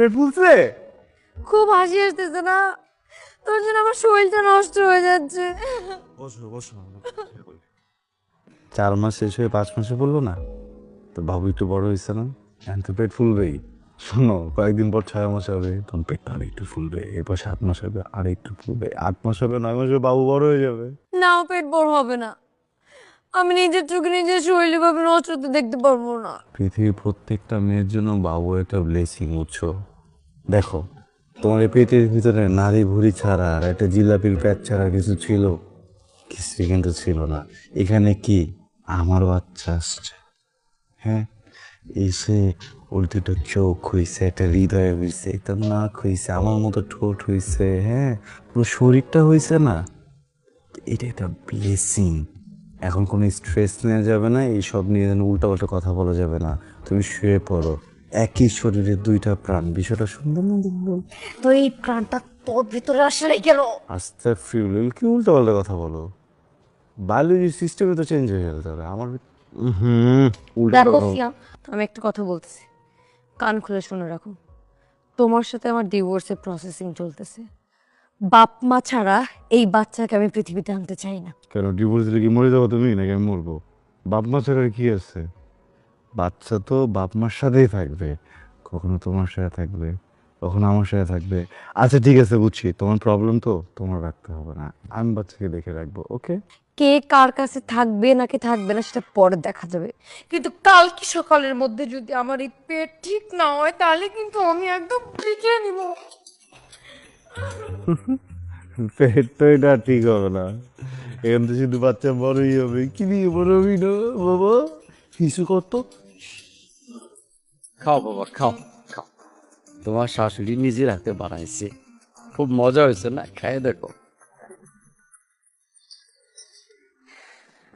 পেট ফুলছে? খুব হাসি আসতেছে না? তোর জন্য আমার শরীরটা নষ্ট হয়ে যাচ্ছে। বসো বসো চার মাস শেষ হয়ে পাঁচ মাসে পড়ল না? তো বাবু একটু বড় হয়েছে না? এখন তো পেট ফুলবেই। শোনো কয়েকদিন পর ছয় মাস হবে তখন পেটটা আর একটু ফুলবে। এরপর সাত মাস হবে আর একটু ফুলবে। আট মাস হবে নয় মাস হবে বাবু বড় হয়ে যাবে। নাও পেট বড় হবে না। আমি নিজের চোখে নিজের শরীরে ভাবে নষ্ট হতে দেখতে পারব না। পৃথিবীর প্রত্যেকটা মেয়ের জন্য বাবু একটা ব্লেসিং বুঝছ? দেখো, তোমার এই পেটের ভিতরে নারী ভুড়ি ছাড়া আর একটা জিলাপির প্যাচ ছাড়া কিছু ছিল? কিছুই কিন্তু ছিল না। এখানে কি আমার বাচ্চা আসছে? হ্যাঁ এসে উল্টোটা চোখ হইছে একটা হৃদয় হইছে একটা নাক হইছে আমার মতো ঠোঁট হইছে হ্যাঁ পুরো শরীরটা হইছে না। এটা একটা ব্লেসিং এখন কোনো স্ট্রেস নেওয়া যাবে না, এইসব নিয়ে যেন উল্টা উল্টা কথা বলা যাবে না। তুমি শুয়ে পড়ো। একই শরীরে দুইটা প্রাণ। বিষয়টা সুন্দর না দেখব তো এই প্রাণটা তোর ভিতরে আসলে কেন? আস্তে ফিউল কি উল্টা পাল্টা কথা বলো? বায়োলজি সিস্টেমে তো চেঞ্জ হয়ে যেতে হবে আমার হুম আমি একটা কথা বলতেছি। কান খুলে শুনে রাখো। তোমার সাথে আমার ডিভোর্সের প্রসেসিং চলতেছে। বাপ মা ছাড়া এই বাচ্চাকে আমি পৃথিবীতে আনতে চাই না। কেন ডিভোর্স দিলে কি মরে যাব তুমি নাকি আমি মরবো? বাপ মা ছাড়া কি আছে? বাচ্চা তো বাপ মার সাথেই থাকবে। কখনো তোমার সাথে থাকবে কখনো আমার সাথে থাকবে। আচ্ছা ঠিক আছে বুঝছি। তোমার প্রবলেম তো তোমার রাখতে হবে না। আমি বাচ্চাকে দেখে রাখব ওকে কে কার কাছে থাকবে নাকি থাকবে না সেটা পরে দেখা যাবে। কিন্তু কালকে সকালের মধ্যে যদি আমার এই পেট ঠিক না হয় তাহলে কিন্তু আমি একদম লিখে নিব। পেট তো এটা ঠিক হবে না। এখান থেকে শুধু বাচ্চা বড়ই হবে। কি নিয়ে বড় হবি না বাবা? কিছু করতো খাও বাবা খাও। খাও। তোমার শাশুড়ি নিজের হাতে বানাইছে। খুব মজা হয়েছে না? খাই দেখো।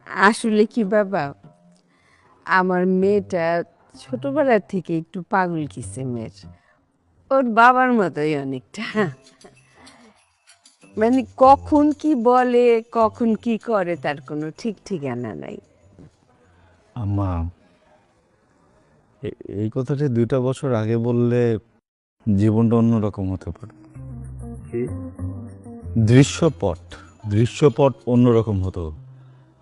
আসলে কি বাবা আমার মেয়েটা ছোটবেলা থেকে একটু পাগল কিসে মেয়ের। ওর বাবার মতোই অনেকটা। মানে কখন কি বলে কখন কি করে তার কোনো ঠিক ঠিকানা নাই। আম্মা এই কথাটা দুইটা বছর আগে বললে জীবনটা অন্যরকম হতে পারে। দৃশ্যপট দৃশ্যপট অন্যরকম হতো।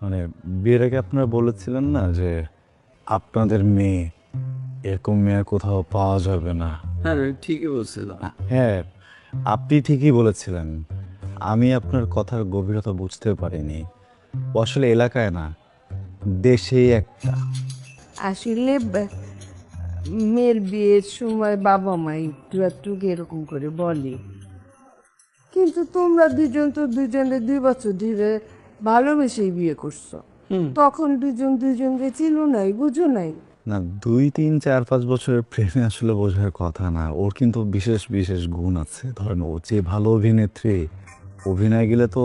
মানে বিয়ের আগে আপনারা বলেছিলেন না যে আপনাদের মেয়ে এরকম মেয়ে কোথাও পাওয়া যাবে না। হ্যাঁ ঠিকই বলছিলাম। হ্যাঁ আপনি ঠিকই বলেছিলেন। আমি আপনার কথার গভীরতা বুঝতে পারিনি। আসলে এলাকায় না দেশেই একটা। আসলে ব- মেয়ের বিয়ের সময় বাবা মা একটু একটু এরকম করে বলে। কিন্তু তোমরা দুজন তো দুজনের দুই বছর ধরে ভালোবেসেই বিয়ে করছ। তখন দুজন দুজনকে ছিল নাই বুঝো নাই? না দুই তিন চার পাঁচ বছরের প্রেমে আসলে বোঝার কথা না। ওর কিন্তু বিশেষ বিশেষ গুণ আছে। ধরেন ও যে ভালো অভিনেত্রী অভিনয় গেলে তো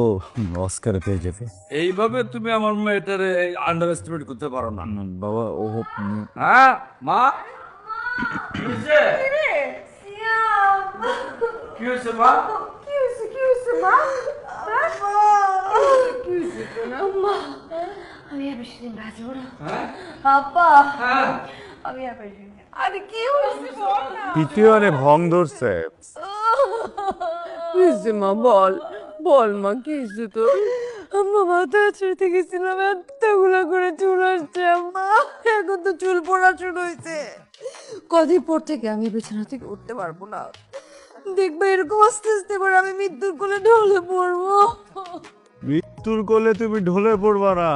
অস্কার পেয়ে যেতে এইভাবে তুমি আমার মেয়েটারে আন্ডার এস্টিমেট করতে পারো না। বাবা ও হ্যাঁ মা? কি হয়েছে? কি হয়েছে কি হয়েছে কি হয়েছে মা? আমি আর বেশি দিন বাঁচবো না। আপা আমি আর বেশি আরে কি হয়েছে বল না। তৃতীয় ভং ধরছে। মা বল। বল মা হয়েছে তো আম্মা মাথা ছুঁতে গেছিলাম, এতগুলো করে চুল আসছে, আম্মা। এখন তো চুল পড়া শুরু হয়েছে। কদিন পর থেকে আমি বিছানা থেকে উঠতে পারব না। দেখবে এরকম আস্তে আস্তে করে আমি মৃত্যুর কোলে ঢলে পড়ব। মৃত্যুর কোলে তুমি ঢলে পড়বা না।